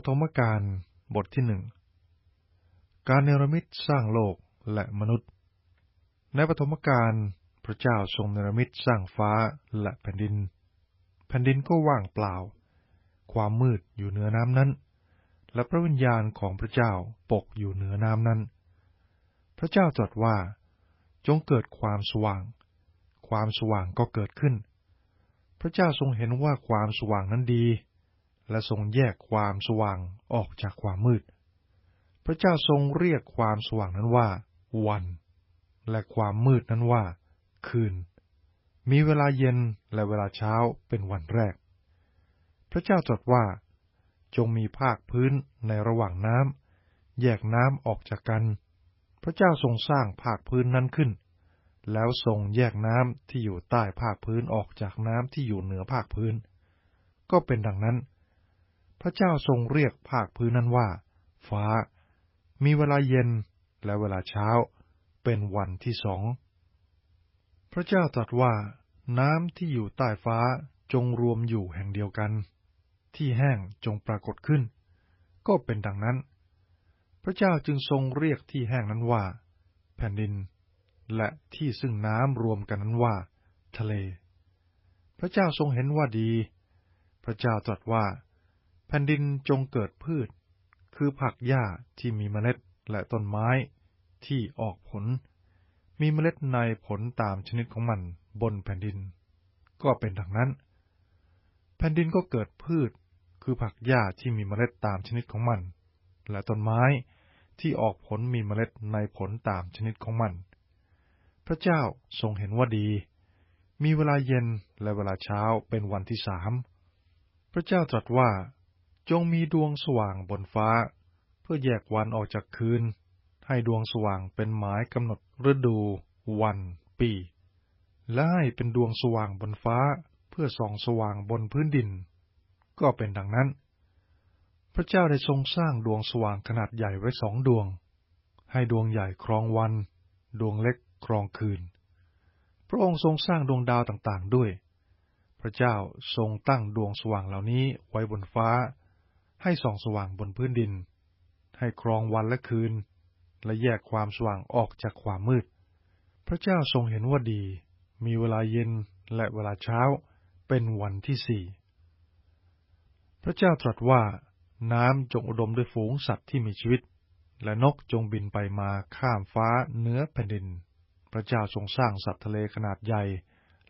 ปฐมกาลบทที่หนึ่ง การเนรมิตสร้างโลกและมนุษย์ ในปฐมกาลพระเจ้าทรงเนรมิตสร้างฟ้าและแผ่นดิน แผ่นดินก็ว่างเปล่า ความมืดอยู่เหนือน้ำนั้น และพระวิญญาณของพระเจ้าปกอยู่เหนือน้ำนั้น พระเจ้าตรัสว่า จงเกิดความสว่าง ความสว่างก็เกิดขึ้น พระเจ้าทรงเห็นว่าความสว่างนั้นดี และทรงแยกความสว่างออกจากความมืด พระเจ้าทรงเรียกความสว่างนั้นว่า วัน และความมืดนั้นว่า คืน มีเวลาเย็นและเวลาเช้าเป็นวันแรก พระเจ้าตรัสว่า จงมีภาคพื้นในระหว่างน้ำแยกน้ำออกจากกัน พระเจ้าทรงสร้างภาคพื้นนั้นขึ้น แล้วทรงแยกน้ำที่อยู่ใต้ภาคพื้นออกจากน้ำที่อยู่เหนือภาคพื้น ก็เป็นดังนั้น พระเจ้าทรงเรียกภาคพื้นนั้นว่า ฟ้า มีเวลาเย็นและเวลาเช้า เป็นวันที่สอง พระเจ้าตรัสว่า น้ำที่อยู่ใต้ฟ้าจงรวมอยู่แห่งเดียวกัน ที่แห้งจงปรากฏขึ้น ก็เป็นดังนั้น พระเจ้าจึงทรงเรียกที่แห้งนั้นว่า แผ่นดิน และที่ซึ่งน้ำรวมกันนั้นว่า ทะเล พระเจ้าทรงเห็นว่าดี พระเจ้าตรัสว่า แผ่นดินจงเกิดพืช คือผักหญ้าที่มีเมล็ดและต้นไม้ที่ออกผล มีเมล็ดในผลตามชนิดของมันบนแผ่นดิน ก็เป็นดังนั้น แผ่นดินก็เกิดพืช คือผักหญ้าที่มีเมล็ดตามชนิดของมัน และต้นไม้ที่ออกผลมีเมล็ดในผลตามชนิดของมัน พระเจ้าทรงเห็นว่าดี มีเวลาเย็นและเวลาเช้าเป็นวันที่สาม พระเจ้าตรัสว่า จงมีดวงสว่างบนฟ้า เพื่อแยกวันออกจากคืน ให้ดวงสว่างเป็นหมายกำหนดฤดู วัน ปี และให้เป็นดวงสว่างบนฟ้า เพื่อส่องสว่างบนพื้นดิน ก็เป็นดังนั้น พระเจ้าได้ทรงสร้างดวงสว่างขนาดใหญ่ไว้สองดวง ให้ดวงใหญ่ครองวัน ดวงเล็กครองคืน พระองค์ทรงสร้างดวงดาวต่างๆด้วย พระเจ้าทรงตั้งดวงสว่างเหล่านี้ไว้บนฟ้า ให้ส่องสว่างบนพื้นดิน ให้ครองวันและคืน และแยกความสว่างออกจากความมืด พระเจ้าทรงเห็นว่าดี มีเวลาเย็นและเวลาเช้าเป็นวันที่สี่ พระเจ้าตรัสว่าน้ำจงอุดมด้วยฝูงสัตว์ที่มีชีวิต และนกจงบินไปมาข้ามฟ้าเนื้อแผ่นดิน พระเจ้าทรงสร้างสัตว์ทะเลขนาดใหญ่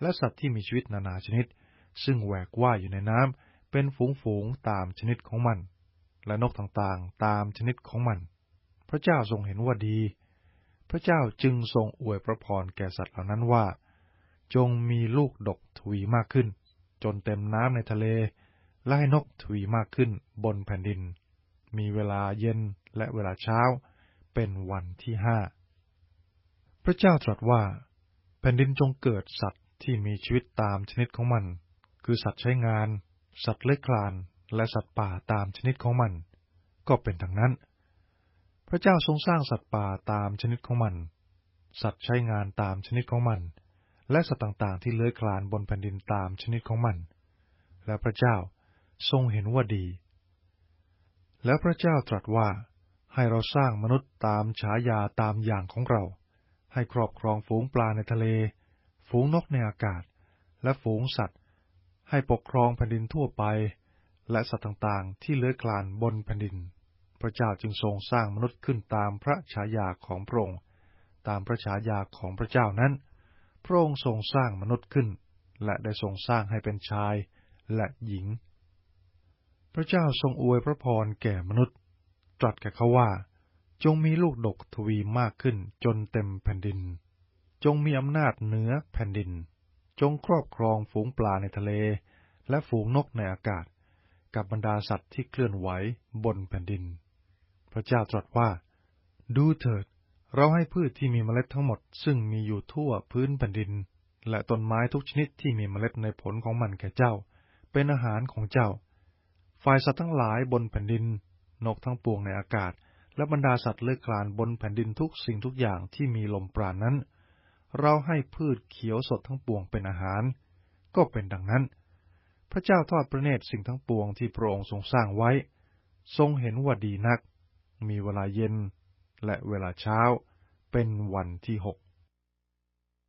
และสัตว์ที่มีชีวิตนานาชนิด ซึ่งแหวกว่ายอยู่ในน้ำ เป็นฝูงๆตามชนิดของมัน และนกต่างๆ ตามชนิดของมัน พระเจ้าทรงเห็นว่าดี พระเจ้าจึงทรงอวยพระพรแก่สัตว์เหล่านั้นว่า จงมีลูกดกทวีมากขึ้น จนเต็มน้ำในทะเล และให้นกทวีมากขึ้นบนแผ่นดิน มีเวลาเย็นและเวลาเช้า เป็นวันที่ห้า พระเจ้าตรัสว่า แผ่นดินจงเกิดสัตว์ที่มีชีวิตตามชนิดของมัน คือสัตว์ใช้งาน สัตว์เลื้อยคลานและสัตว์ป่าตามชนิดของมัน ก็เป็นดังนั้น พระเจ้าทรงสร้างสัตว์ป่าตามชนิดของมัน สัตว์ใช้งานตามชนิดของมัน และสัตว์ต่างๆ ที่เลื้อยคลานบนแผ่นดินตามชนิดของมัน และพระเจ้าทรงเห็นว่าดี แล้วพระเจ้าตรัสว่าให้เราสร้างมนุษย์ตามฉายาตามอย่างของเรา ให้ครอบครองฝูงปลาในทะเล ฝูงนกในอากาศ และฝูงสัตว์ ให้ปกครองแผ่นดินทั่วไป และสัตว์ต่างๆ ที่เลื้อยคลานบนแผ่นดิน พระเจ้าจึงทรงสร้างมนุษย์ขึ้นตามพระฉายาของพระองค์ ตามพระฉายาของพระเจ้านั้น พระองค์ทรงสร้างมนุษย์ขึ้น และได้ทรงสร้างให้เป็นชายและหญิง พระเจ้าทรงอวยพระพรแก่มนุษย์ ตรัสแก่เขาว่า จงมีลูกดกทวีมากขึ้นจนเต็มแผ่นดิน จงมีอำนาจเหนือแผ่นดิน จงครอบครองฝูงปลาในทะเล และฝูงนกในอากาศ กับบรรดาสัตว์ที่เคลื่อนไหวบนแผ่นดิน พระเจ้าตรัสว่า ดูเถิด เราให้พืชที่มีเมล็ดทั้งหมด ซึ่งมีอยู่ทั่วพื้นแผ่นดิน และต้นไม้ทุกชนิดที่มีเมล็ดในผลของมันแก่เจ้า เป็นอาหารของเจ้า ฝ่ายสัตว์ทั้งหลายบนแผ่นดิน นกทั้งปวงในอากาศ และบรรดาสัตว์เลื้อยคลานบนแผ่นดินทุกสิ่งทุกอย่างที่มีลมปราณนั้น เราให้พืชเขียวสดทั้งปวงเป็นอาหาร ก็เป็นดังนั้น พระเจ้าทอดพระเนตรสิ่งทั้งปวงที่พระองค์ทรงสร้างไว้ ทรงเห็นว่าดีนัก มีเวลาเย็นและเวลาเช้าเป็นวันที่หก